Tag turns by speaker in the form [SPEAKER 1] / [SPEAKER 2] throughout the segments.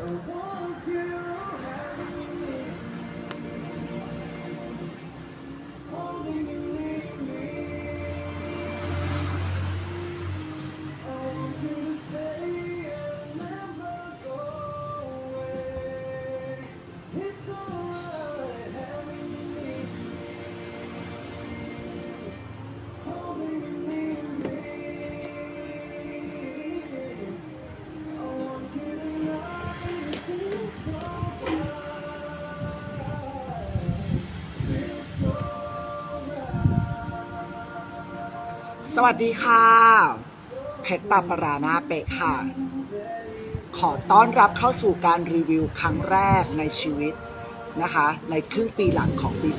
[SPEAKER 1] Okay. สวัสดีค่ะ เพชรปาปรานาเป๊ะค่ะ ขอต้อนรับเข้าสู่การรีวิวครั้งแรกในชีวิตนะคะ ในครึ่งปีหลังของปี 2565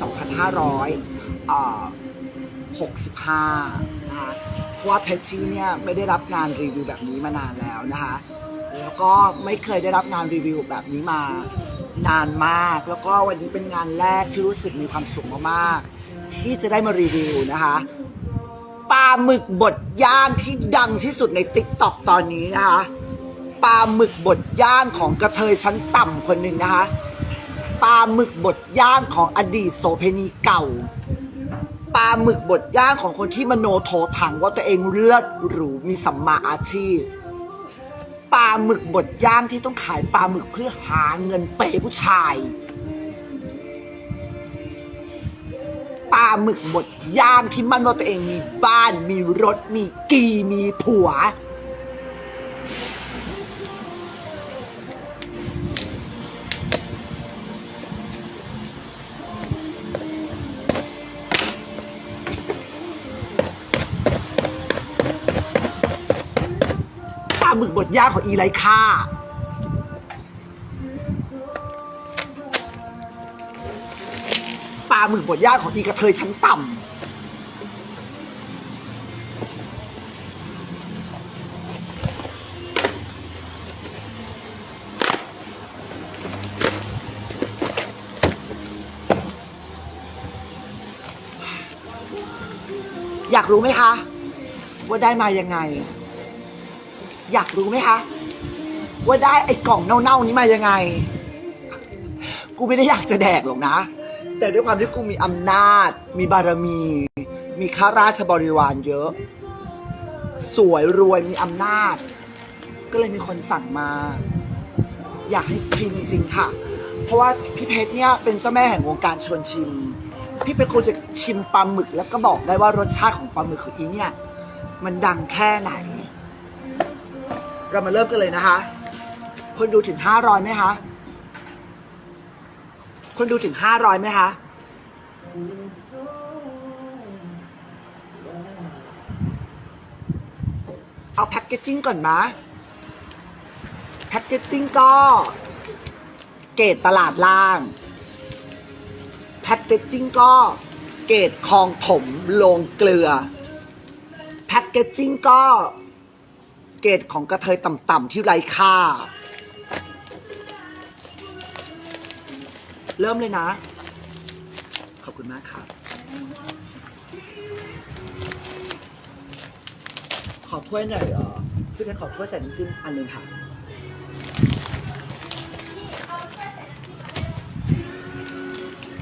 [SPEAKER 1] นะคะเพราะว่าเพชรชีเนี่ยไม่ได้รับงานรีวิวแบบนี้มานานแล้วนะคะ แล้วก็ไม่เคยได้รับงานรีวิวแบบนี้มานานมาก แล้วก็วันนี้เป็นงานแรกที่รู้สึกมีความสุขมากๆที่จะได้มารีวิวนะคะ ลาหมึกบดย่างที่ดังที่สุดในติ๊กต็อกตอนนี้นะคะปลาหมึกบดย่างของกระเทยชั้นต่ำคนหนึ่งนะคะปลาหมึกบดย่างของอดีตโสเพณีเก่าปลาหมึกบดย่างของคนที่มโนโถถังว่าตัวเองเลือดหรูมีสัมมาอาชีพปลาหมึกบดย่างที่ต้องขายปลาหมึกเพื่อหาเงินเปย์ผู้ชาย ลาหมึกบดย่างที่มันว่าตัวเองมีบ้านมีรถมีกีมีผัว ปลาหมึกบดย่างของอีไลค่า หมึกบดย่างของอีกระเทยชั้นต่ำอยากรู้ไหมคะ ว่าได้มายังไง อยากรู้ไหมคะ ว่าได้ไอ้กล่องเน่าๆนี้มายังไง กูไม่ได้อยากจะแดกหรอกนะ แต่ด้วยความที่กูมีอำนาจ มีบารมี มีข้าราชบริวารเยอะ สวยรวยมีอำนาจ ก็เลยมีคนสั่งมา อยากให้ชิมจริง ๆ ค่ะ เพราะว่าพี่เพชรเนี่ยเป็นเจ้าแม่แห่งวงการชวนชิม พี่เป็นคนจะชิมปลาหมึก แล้วก็บอกได้ว่ารสชาติของปลาหมึกของอีเนี่ย มันดังแค่ไหน เรามาเริ่มกันเลยนะคะ คนดูถึงห้าร้อยไหมคะ คนดูถึงห้าร้อยไหมคะ เอาแพ็กเกจจิ้งก่อนมะแพ็กเกจจิ้งก็ เกรดตลาดล่าง แพ็กเกจจิ้งก็เกรดคลองถมโลงเกลือ แพ็กเกจจิ้งก็ เกรดของกระเทยต่ำๆที่ไร้ค่า เริ่มเลยนะ ขอบคุณมากครับขอถ้วยหน่อยเหรอพี่เพชรขอถ้วยใส่น้ำจิ้มอันหนึ่งค่ะ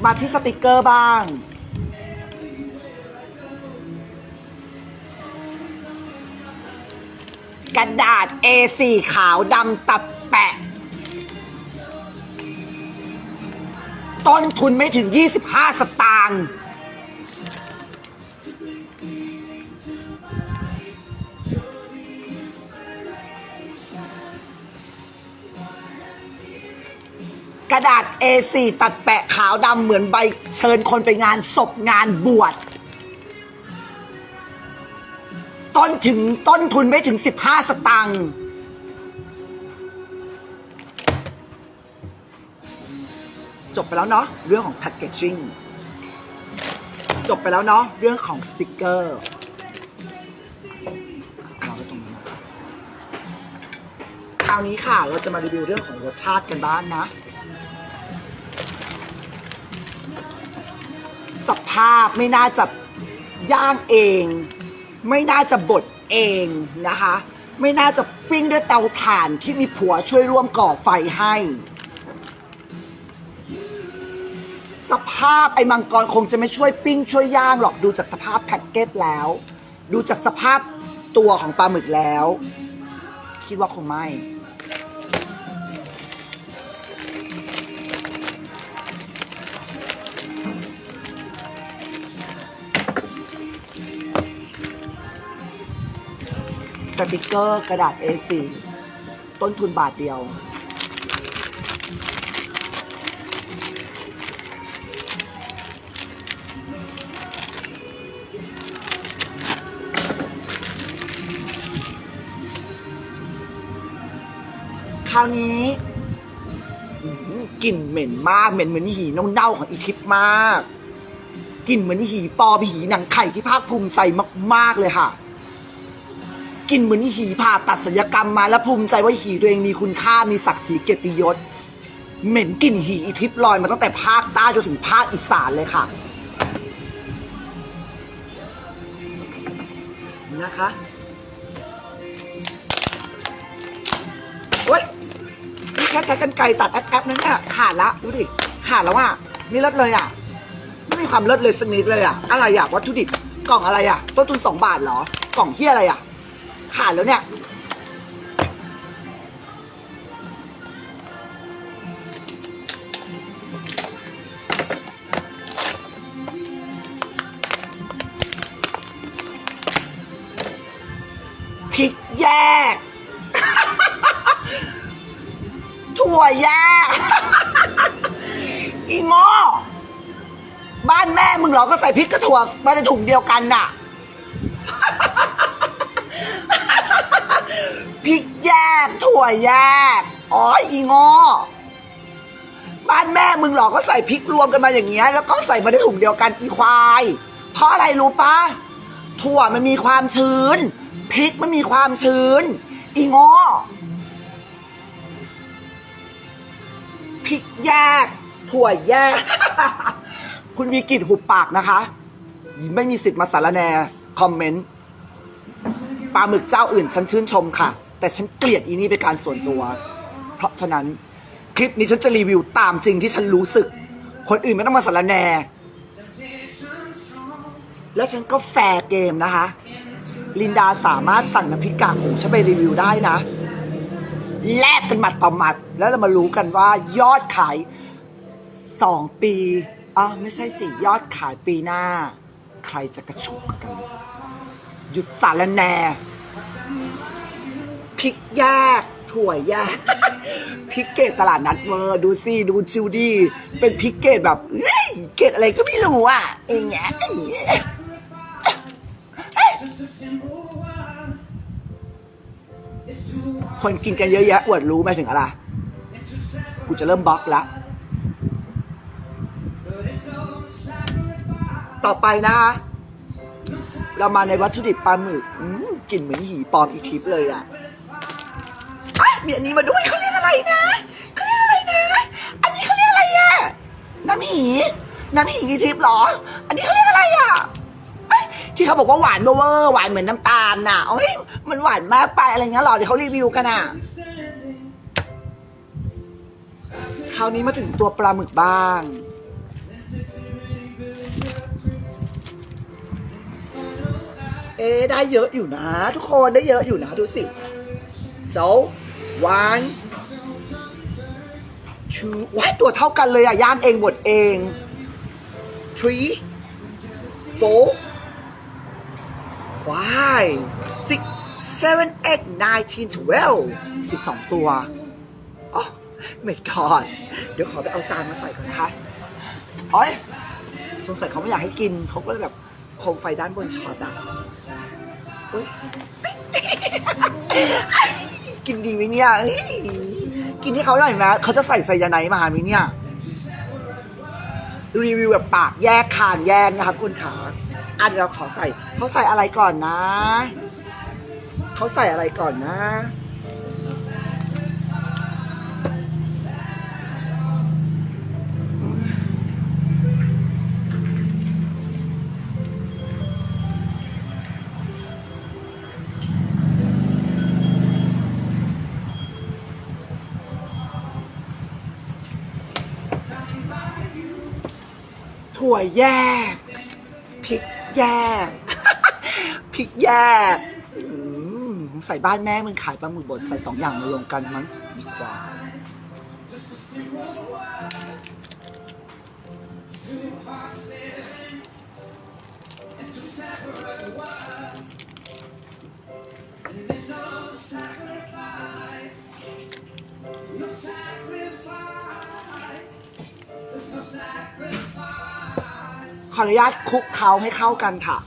[SPEAKER 1] มาที่สติกเกอร์บ้าง กระดาษ A4 ขาวดำตัดแปะ ต้นทุนไม่ถึง 25 สตางค์กระดาษ A4 ตัดแปะขาวดำเหมือนใบเชิญคนไปงานศพงานบวชต้นถึงต้นทุนไม่ถึง 15 สตางค์ จบไปแล้วเนาะเรื่องของแพ c เกจจิ้งจบไปแล้วเนาะเรื่องของสติกเกอร์วาไว้ตรงนี้นะครับคราวนี้ค่ะเราจะมารีวิวเรื่องของรสชาติกันบ้างนะ สภาพไม่น่าจะย่างเอง ไม่น่าจะบดเองนะคะ ไม่น่าจะปิ้งด้วยเตาถ่านที่มีผัวช่วยร่วมก่อไฟให้ สภาพไอ้มังกรคงจะไม่ช่วยปิ้งช่วยย่างหรอกดูจากสภาพแพ็กเกจแล้ว ดูจากสภาพตัวของปลาหมึกแล้ว คิดว่าคงไม่ สติกเกอร์กระดาษ A4 ต้นทุนบาทเดียว ราวนี้กลิ่นเหม็นมากเหม็นเหมือนหีเน่าๆของอีทิปมากกลิ่นเหมือนหีปอบหีหนังไข่ที่ภาคภูมิใจมากๆเลยค่ะกินเหมือนหีผ่าตัดศัลยกรรมมาแล้วภูมิใจว่าหีตัวเองมีคุณค่ามีศักดิ์ศรีเกียรติยศ เหม็นกลิ่นหีอีทิพย์ลอยมาตั้งแต่ภาคใต้จนถึงภาคอีสานเลยค่ะ นะคะ ค่ใช้กันไกรตัดแอปแอปนั้นเนี่ยขาดละดูดิขาดแล้วอะไม่เลิศเลยอะไม่มีความเลิศเลยสนิดเลยอะอะไรอะวัตถุดิบกล่องอะไรอะต้นทุนสองบาทเหรอกล่องเฮียอะไรอะขาดแล้วเนี่ยพริกแยก ถั่วแยก อีง่บ้านแม่มึงเหรอก็ใส่พริกกับถั่วมาในถุงเดียวกันน่ะ พริกแยกถั่วแยก อ๋ออีง่บ้านแม่มึงหรอก็ใส่พริกรวมกันมาอย่างเงี้ย แล้วก็ใส่มาในถุงเดียวกันอีควาย เพราะอะไรรู้ปะถั่วมันมีความชื้น พริกมันมีความชื้น อีง่ พริกแยก ถั่วแยก คุณมีกลิ่นหุบปากนะคะ ไม่มีสิทธิ์มาสารแนคอมเมนต์ปลาหมึกเจ้าอื่นฉันชื่นชมค่ะ แต่ฉันเกลียดอีนี่เป็นการส่วนตัว เพราะฉะนั้นคลิปนี้ฉันจะรีวิวตามจริงที่ฉันรู้สึก คนอื่นไม่ต้องมาสารแน แล้วฉันก็แฟร์เกมนะคะ ลินดาสามารถสั่งน้ำพริกกากหมูฉันไปรีวิวได้นะ แลกกันหมัดต่อหมัด แล้วเรามารู้กันว่ายอดขายสองปีอะไม่ใช่สิยอดขายปีหน้า ใครจะกระชุกกัน หยุดสารแหนพริกแยกถั่วแยกพริกเกตตลาดนัดเวอร์ดูสิดูชิวดี เป็นพริกเกตแบบเฮ้ยเกตอะไรก็ไม่รู้อะอย่างเงี้ย คนกินกันเยอะแยะอวดรู้ไหมถึงอะไร กูจะเริ่มบล็อกละ ต่อไปนะคะเรามาในวัตถุดิบปลาหมึกกลิ่นเหมือนหีปอมอีทิปเลยอะเอ้ยมีอันนี้มาด้วยเขาเรียกอะไรนะเขาเรียกอะไรนะ อันนี้เขาเรียกอะไรอะน้ำหีน้ำหีอีทิปเหรอ อันนี้เขาเรียกอะไรอะ ที่เขาบอกว่าหวานเวอร์หวานเหมือนน้ำตาลน่ะโอ้ยมันหวานมากไปอะไรเงี้ยหรอเดี๋ยวเขารีวิวกันอะคราวนี้มาถึงตัวปลาหมึกบ้าง เอ๊ได้เยอะอยู่นะ ทุกคนได้เยอะอยู่นะ ดูสิ so one two ว้ายตัวเท่ากันเลยอะย่างเองบดเอง three four five six seven eight nineteen twelve สิบสองตัวอ๋อไม่กอดเดี๋ยวขอไปเอาจานมาใส่ก่อนนะคะโอ้ยสงสัยเขาไม่อยากให้กินเขาก็เลยแบบโคมไฟด้านบนช็อตอะอุ๊ยกินดีไหมเนี่ยกินที่เขาหน่อยนะเขาจะใส่ไซยาไนมาหาไหมเนี่ยรีวิวแบบปากแยกคางแยกนะคะคุณขา เดี๋ยวเราขอใส่ เขาใส่อะไรก่อนนะ เขาใส่อะไรก่อนนะ ถั่วแยกพริก แยกพริกแยกอืมใส่บ้านแม่มึงขายปลาหมึกบดใส่สองอย่างมารวมกันมั้งดีกว่า ขออนุญาตคลุกเคล้าให้เข้ากันค่ะ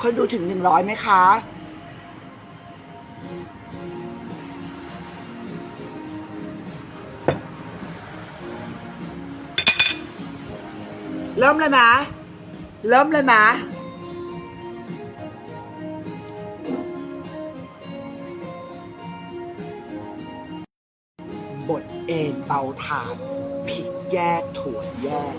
[SPEAKER 1] คนดูถึงหนึ่งร้อยไหมคะ เริ่มเลยไหมเริ่มเลยไหมบดเองเตาถ่านผิดแยกถั่วแยก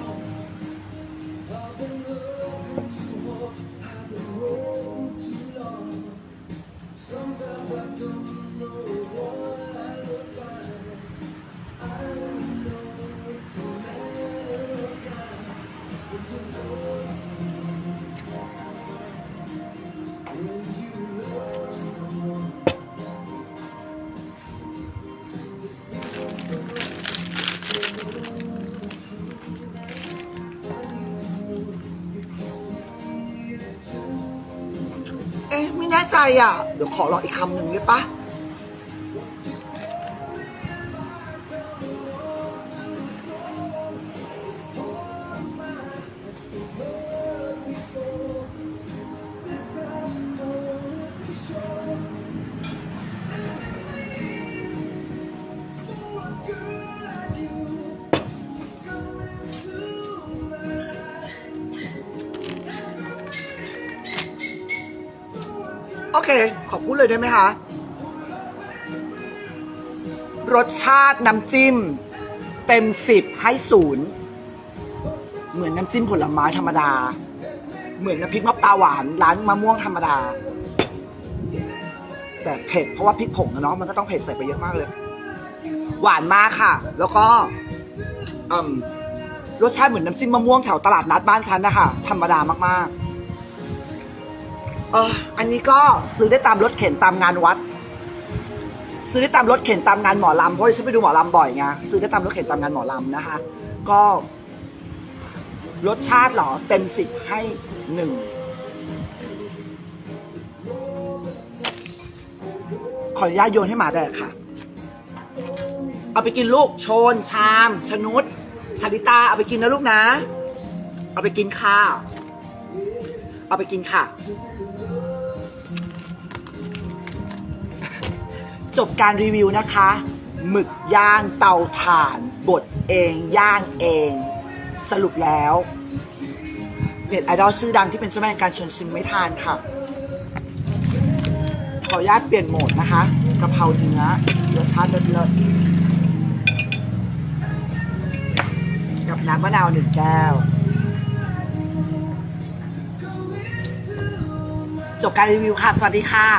[SPEAKER 1] ใจอะ เดี๋ยวขอรออีกคำหนึ่งได้ปะ โอเค ขอพูดเลยได้ไหมคะ รสชาติน้ำจิ้ม เต็มสิบให้ศูนย์เหมือนน้ำจิ้มผลไม้ธรรมดา เหมือนน้ำพริกมะปราหวานร้านมะม่วงธรรมดา แต่เผ็ดเพราะว่าพริกผงอะเนาะมันก็ต้องเผ็ดใส่ไปเยอะมากเลย หวานมากค่ะ แล้วก็รสชาติเหมือนน้ำจิ้มมะม่วงแถวตลาดนัดบ้านฉันนะคะธรรมดามากๆ เอออันนี้ก็ซื้อได้ตามรถเข็นตามงานวัด ซื้อได้ตามรถเข็นตามงานหมอลำเพราะฉันไปดูหมอลำบ่อยไงซื้อได้ตามรถเข็นตามงานหมอลำนะคะ ก็รสชาติหรอเต็มสิบให้หนึ่งขออนุญาตโยนให้หมาแดกค่ะ เอาไปกินลูกโชน ชาม ชนุดชาลิตา เอาไปกินนะลูกนะ เอาไปกินข้าวเอาไปกินค่ะ จบการรีวิวนะคะ หมึกย่างเตาถ่าน บดเองย่างเอง สรุปแล้วเน็ตไอดอลชื่อดังที่เป็นเจ้าแม่การชวนชิมไม่ทานค่ะ ขออนุญาตเปลี่ยนโหมดนะคะกะเพราเนื้อรสชาติเลิศๆกับน้ำมะนาวหนึ่งแก้ว จบการรีวิวค่ะ สวัสดีค่ะ